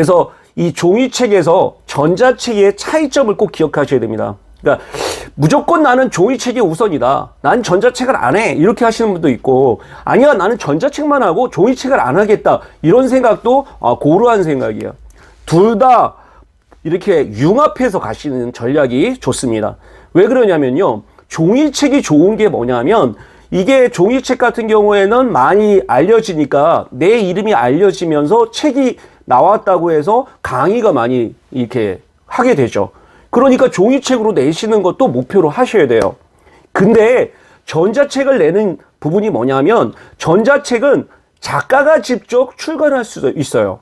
그래서 이 종이책에서 전자책의 차이점을 꼭 기억하셔야 됩니다. 그러니까 무조건 나는 종이책이 우선이다. 난 전자책을 안 해. 이렇게 하시는 분도 있고, 아니야, 나는 전자책만 하고 종이책을 안 하겠다. 이런 생각도 아, 고루한 생각이에요. 둘 다 이렇게 융합해서 가시는 전략이 좋습니다. 왜 그러냐면요. 종이책이 좋은 게 뭐냐면, 이게 종이책 같은 경우에는 많이 알려지니까 내 이름이 알려지면서 책이 나왔다고 해서 강의가 많이 이렇게 하게 되죠. 그러니까 종이책으로 내시는 것도 목표로 하셔야 돼요. 근데 전자책을 내는 부분이 뭐냐면 전자책은 작가가 직접 출간할 수도 있어요.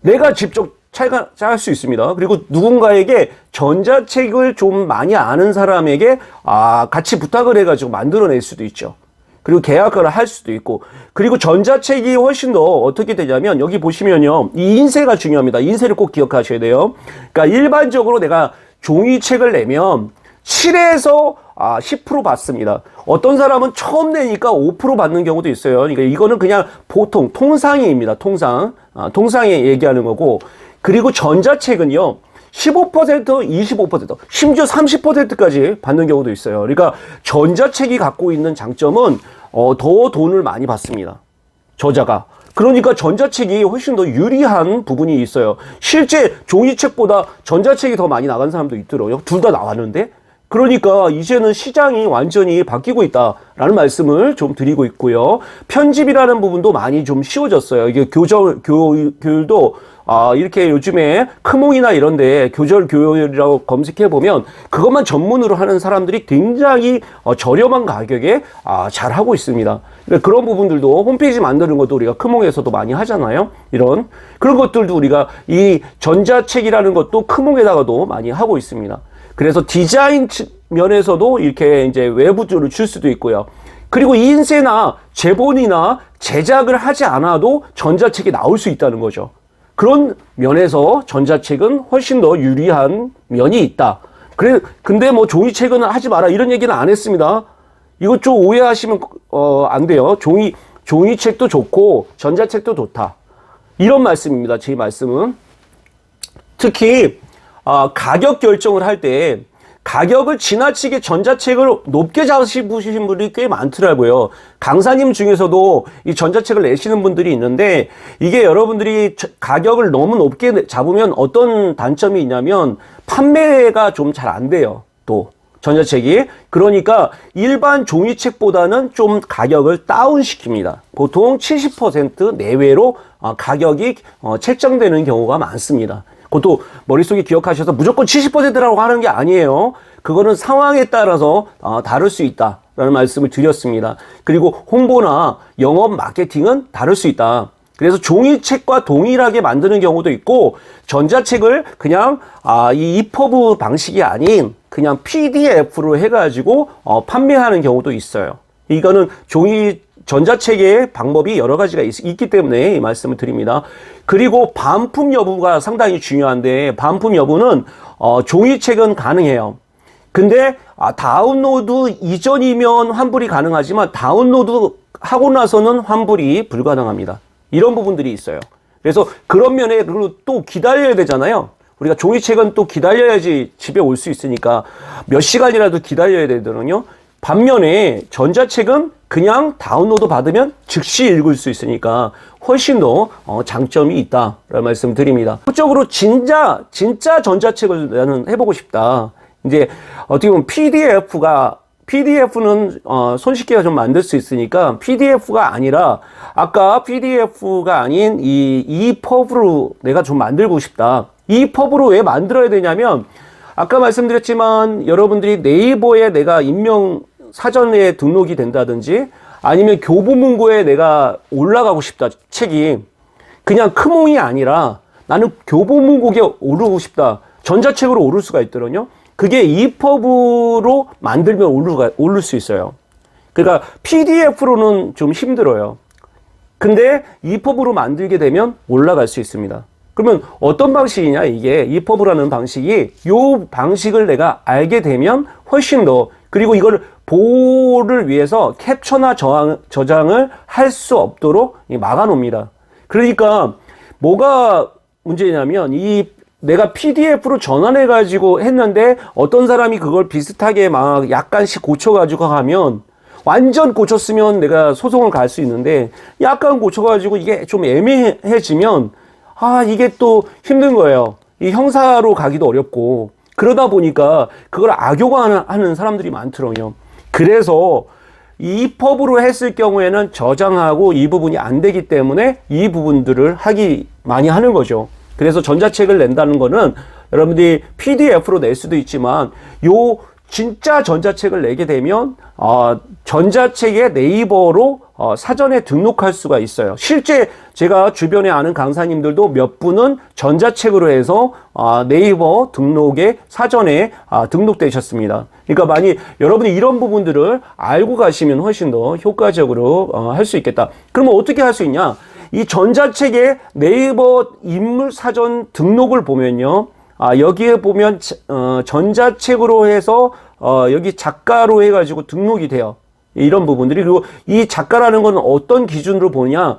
내가 직접 짤할 수 있습니다. 그리고 누군가에게 전자책을 좀 많이 아는 사람에게 아 같이 부탁을 해가지고 만들어낼 수도 있죠. 그리고 계약을 할 수도 있고 그리고 전자책이 훨씬 더 어떻게 되냐면 여기 보시면요 이 인쇄가 중요합니다 인쇄를 꼭 기억하셔야 돼요 그러니까 일반적으로 내가 종이책을 내면 7에서 아, 10% 받습니다. 어떤 사람은 처음 내니까 5% 받는 경우도 있어요. 그러니까 이거는 그냥 보통 통상이입니다. 통상. 아, 통상에 얘기하는 거고. 그리고 전자책은요. 15%, 25%, 심지어 30%까지 받는 경우도 있어요. 그러니까 전자책이 갖고 있는 장점은 어, 더 돈을 많이 받습니다. 저자가. 그러니까 전자책이 훨씬 더 유리한 부분이 있어요. 실제 종이책보다 전자책이 더 많이 나간 사람도 있더라고요. 둘 다 나왔는데. 그러니까 이제는 시장이 완전히 바뀌고 있다라는 말씀을 좀 드리고 있고요. 편집이라는 부분도 많이 좀 쉬워졌어요. 이게 교절, 교, 교율도 아, 이렇게 요즘에 크몽이나 이런데 교절 교율이라고 검색해 보면 그것만 전문으로 하는 사람들이 굉장히 어, 저렴한 가격에 아, 잘 하고 있습니다. 그런 부분들도 홈페이지 만드는 것도 우리가 크몽에서도 많이 하잖아요. 이런 그런 것들도 우리가 이 전자책이라는 것도 크몽에다가도 많이 하고 있습니다. 그래서 디자인 면에서도 이렇게 이제 외부적으로 줄 수도 있고요. 그리고 인쇄나 제본이나 제작을 하지 않아도 전자책이 나올 수 있다는 거죠. 그런 면에서 전자책은 훨씬 더 유리한 면이 있다. 그래, 근데 뭐 종이책은 하지 마라. 이런 얘기는 안 했습니다. 이것 좀 오해하시면, 어, 안 돼요. 종이, 종이책도 좋고, 전자책도 좋다. 이런 말씀입니다. 제 말씀은. 특히, 아, 가격 결정을 할 때, 가격을 지나치게 전자책을 높게 잡으시는 분들이 꽤 많더라고요. 강사님 중에서도 이 전자책을 내시는 분들이 있는데 이게 여러분들이 가격을 너무 높게 잡으면 어떤 단점이 있냐면 판매가 좀 잘 안 돼요. 또 전자책이 그러니까 일반 종이책보다는 좀 가격을 다운시킵니다. 보통 70% 내외로 어, 가격이 어, 책정되는 경우가 많습니다. 그것도 머릿속에 기억하셔서 무조건 70%라고 하는 게 아니에요. 그거는 상황에 따라서 어, 다를 수 있다 라는 말씀을 드렸습니다. 그리고 홍보나 영업 마케팅은 다를 수 있다. 그래서 종이책과 동일하게 만드는 경우도 있고 전자책을 그냥 아, 이 이퍼브 방식이 아닌 그냥 PDF로 해가지고 어, 판매하는 경우도 있어요. 이거는 종이 전자책의 방법이 여러 가지가 있, 기 때문에 이 말씀을 드립니다. 그리고 반품 여부가 상당히 중요한데 반품 여부는 어, 종이책은 가능해요. 근데 아, 다운로드 이전이면 환불이 가능하지만 다운로드 하고 나서는 환불이 불가능합니다. 이런 부분들이 있어요. 그래서 그런 면에 그리고 또 기다려야 되잖아요. 우리가 종이책은 또 기다려야지 집에 올 수 있으니까 몇 시간이라도 기다려야 되거든요. 반면에 전자책은 그냥 다운로드 받으면 즉시 읽을 수 있으니까 훨씬 더 어, 장점이 있다라는 말씀 드립니다. 적으로 진짜 진짜 전자책을 나는 해보고 싶다. 이제 어떻게 보면 PDF가 PDF는 어, 손쉽게 좀 만들 수 있으니까 PDF가 아니라 아까 PDF가 아닌 이 EPUB로 내가 좀 만들고 싶다. EPUB로 왜 만들어야 되냐면 아까 말씀드렸지만 여러분들이 네이버에 내가 임명 사전에 등록이 된다든지 아니면 교보문고에 내가 올라가고 싶다 책이. 그냥 크몽이 아니라 나는 교보문고에 오르고 싶다 전자책으로 오를 수가 있더군요 그게 EPUB로 만들면 오르가, 오를 수 있어요. 그러니까 PDF로는 좀 힘들어요. 근데 EPUB로 만들게 되면 올라갈 수 있습니다. 그러면 어떤 방식이냐 이게. EPUB라는 방식이 요 방식을 내가 알게 되면 훨씬 더 그리고 이걸 보호를 위해서 캡처나 저장, 저장을 할 수 없도록 막아 놓습니다. 그러니까 뭐가 문제냐면 이 내가 PDF로 전환해 가지고 했는데 어떤 사람이 그걸 비슷하게 막 약간씩 고쳐 가지고 하면 완전 고쳤으면 내가 소송을 갈 수 있는데 약간 고쳐 가지고 이게 좀 애매해지면 아 이게 또 힘든 거예요. 이 형사로 가기도 어렵고 그러다 보니까 그걸 악용하는 사람들이 많더라고요. 그래서 이 펍으로 했을 경우에는 저장하고 이 부분이 안 되기 때문에 이 부분들을 하기 많이 하는 거죠. 그래서 전자책을 낸다는 거는 여러분들이 PDF로 낼 수도 있지만 요 진짜 전자책을 내게 되면 어, 전자책에 네이버로 어, 사전에 등록할 수가 있어요. 실제 제가 주변에 아는 강사님들도 몇 분은 전자책으로 해서 어, 네이버 등록에 사전에 아, 등록되셨습니다. 그러니까 많이 여러분이 이런 부분들을 알고 가시면 훨씬 더 효과적으로 어, 할 수 있겠다. 그러면 어떻게 할 수 있냐? 이 전자책의 네이버 인물 사전 등록을 보면요. 아, 여기에 보면 어, 전자책으로 해서 어, 여기 작가로 해가지고 등록이 돼요. 이런 부분들이 그리고 이 작가라는 건 어떤 기준으로 보냐?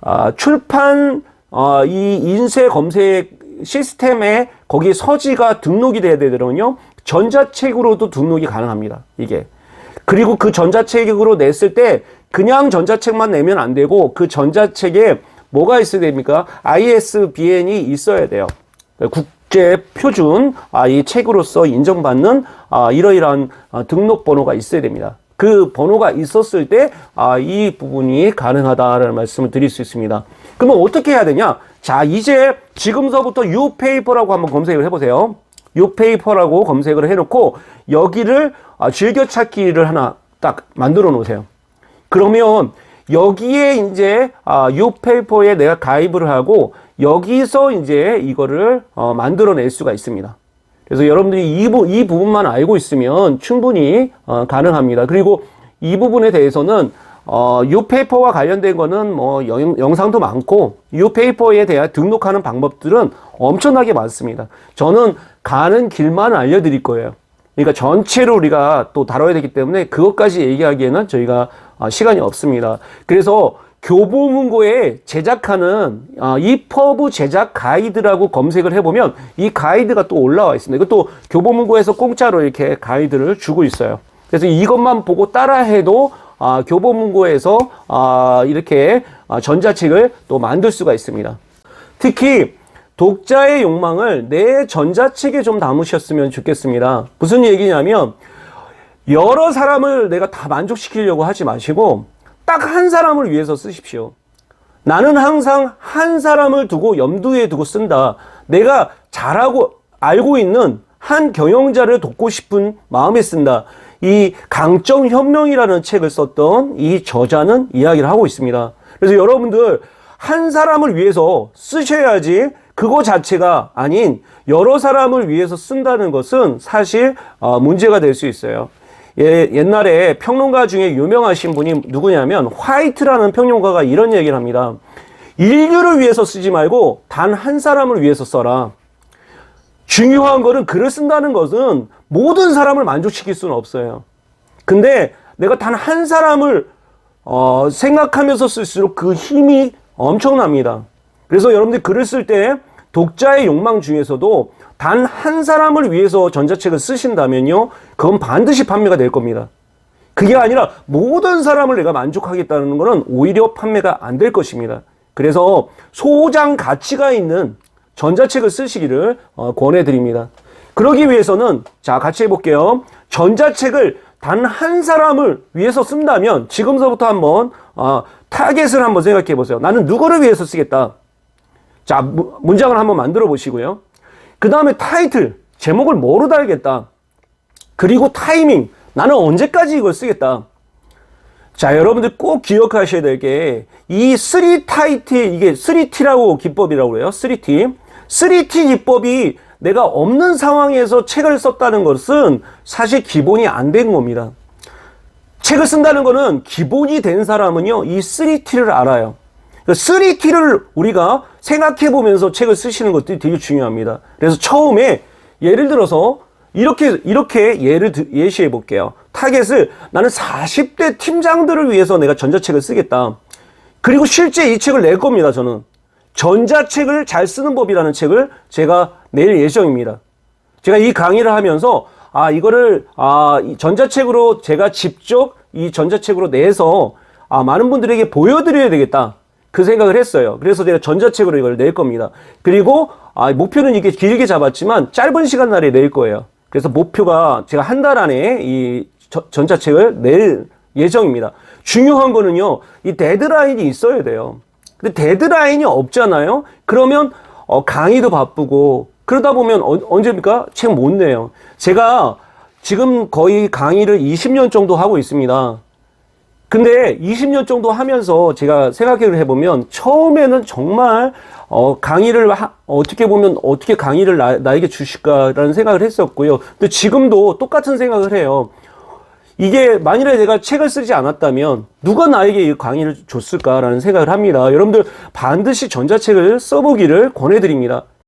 아, 출판 어, 이 인쇄 검색 시스템에 거기 서지가 등록이 돼야 되거든요. 전자책으로도 등록이 가능합니다. 이게 그리고 그 전자책으로 냈을 때 그냥 전자책만 내면 안 되고 그 전자책에 뭐가 있어야 됩니까? ISBN이 있어야 돼요. 국 제 표준 아, 이 책으로서 인정받는 아, 이러이러한 아, 등록 번호가 있어야 됩니다. 그 번호가 있었을 때, 아, 이 부분이 가능하다라는 말씀을 드릴 수 있습니다. 그러면 어떻게 해야 되냐? 자, 이제 지금서부터 유페이퍼라고 한번 검색을 해보세요. 유페이퍼라고 검색을 해놓고, 여기를 아, 즐겨찾기를 하나 딱 만들어 놓으세요. 그러면 여기에 이제 아, 유페이퍼에 내가 가입을 하고, 여기서 이제 이거를 어, 만들어낼 수가 있습니다. 그래서 여러분들이 이, 부, 이 부분만 알고 있으면 충분히 어, 가능합니다. 그리고 이 부분에 대해서는 어, 유페이퍼와 관련된 거는 뭐 영, 영상도 많고 유페이퍼에 대한 등록하는 방법들은 엄청나게 많습니다. 저는 가는 길만 알려드릴 거예요. 그러니까 전체로 우리가 또 다뤄야 되기 때문에 그것까지 얘기하기에는 저희가 아, 시간이 없습니다. 그래서 교보문고에 제작하는 어, 이 퍼브 제작 가이드라고 검색을 해보면 이 가이드가 또 올라와 있습니다. 이것도 교보문고에서 공짜로 이렇게 가이드를 주고 있어요. 그래서 이것만 보고 따라해도 아, 교보문고에서 아, 이렇게 아, 전자책을 또 만들 수가 있습니다. 특히 독자의 욕망을 내 전자책에 좀 담으셨으면 좋겠습니다. 무슨 얘기냐면 여러 사람을 내가 다 만족시키려고 하지 마시고 딱 한 사람을 위해서 쓰십시오. 나는 항상 한 사람을 두고 염두에 두고 쓴다. 내가 잘하고 알고 있는 한 경영자를 돕고 싶은 마음에 쓴다. 이 강정현명이라는 책을 썼던 이 저자는 이야기를 하고 있습니다. 그래서 여러분들 한 사람을 위해서 쓰셔야지 그거 자체가 아닌 여러 사람을 위해서 쓴다는 것은 사실 어, 문제가 될 수 있어요. 예, 옛날에 평론가 중에 유명하신 분이 누구냐면 화이트라는 평론가가 이런 얘기를 합니다. 인류를 위해서 쓰지 말고 단 한 사람을 위해서 써라. 중요한 거는 글을 쓴다는 것은 모든 사람을 만족시킬 수는 없어요. 근데 내가 단 한 사람을 어, 생각하면서 쓸수록 그 힘이 엄청납니다. 그래서 여러분들 글을 쓸 때 독자의 욕망 중에서도 단 한 사람을 위해서 전자책을 쓰신다면요, 그건 반드시 판매가 될 겁니다. 그게 아니라 모든 사람을 내가 만족하겠다는 것은 오히려 판매가 안 될 것입니다. 그래서 소장 가치가 있는 전자책을 쓰시기를 어, 권해드립니다. 그러기 위해서는 자 같이 해볼게요. 전자책을 단 한 사람을 위해서 쓴다면 지금서부터 한번 어, 타겟을 한번 생각해 보세요. 나는 누구를 위해서 쓰겠다. 자 무, 문장을 한번 만들어 보시고요. 그 다음에 타이틀 제목을 뭐로 달겠다. 그리고 타이밍 나는 언제까지 이걸 쓰겠다. 자, 여러분들 꼭 기억하셔야 될 게 이 3타이트 이게 3T라고 기법이라고 그래요. 3T. 3T 기법이 내가 없는 상황에서 책을 썼다는 것은 사실 기본이 안 된 겁니다. 책을 쓴다는 것은 기본이 된 사람은요, 이 3T를 알아요. 3T를 우리가 생각해 보면서 책을 쓰시는 것들이 되게 중요합니다. 그래서 처음에 예를 들어서 이렇게 이렇게 예를 드, 예시해 볼게요. 타겟을 나는 40대 팀장들을 위해서 내가 전자책을 쓰겠다. 그리고 실제 이 책을 낼 겁니다, 저는. 전자책을 잘 쓰는 법이라는 책을 제가 낼 예정입니다. 제가 이 강의를 하면서 아 이거를 아이 전자책으로 제가 직접 이 전자책으로 내서 아 많은 분들에게 보여드려야 되겠다 그 생각을 했어요. 그래서 제가 전자책으로 이걸 낼 겁니다. 그리고 아 목표는 이게 길게 잡았지만 짧은 시간 날에 낼 거예요. 그래서 목표가 제가 한 달 안에 이 저- 전자책을 낼 예정입니다. 중요한 거는요 이 데드라인이 있어야 돼요. 근데 데드라인이 없잖아요. 그러면 어, 강의도 바쁘고 그러다 보면 어, 언제입니까? 책 못 내요. 제가 지금 거의 강의를 20년 정도 하고 있습니다. 근데 20년 정도 하면서 제가 생각을 해보면 처음에는 정말 어, 강의를 하- 어떻게 보면 어떻게 강의를 나, 나에게 주실까라는 생각을 했었고요. 근데 지금도 똑같은 생각을 해요. 이게 만일에 내가 책을 쓰지 않았다면 누가 나에게 이 강의를 줬을까라는 생각을 합니다. 여러분들 반드시 전자책을 써보기를 권해드립니다.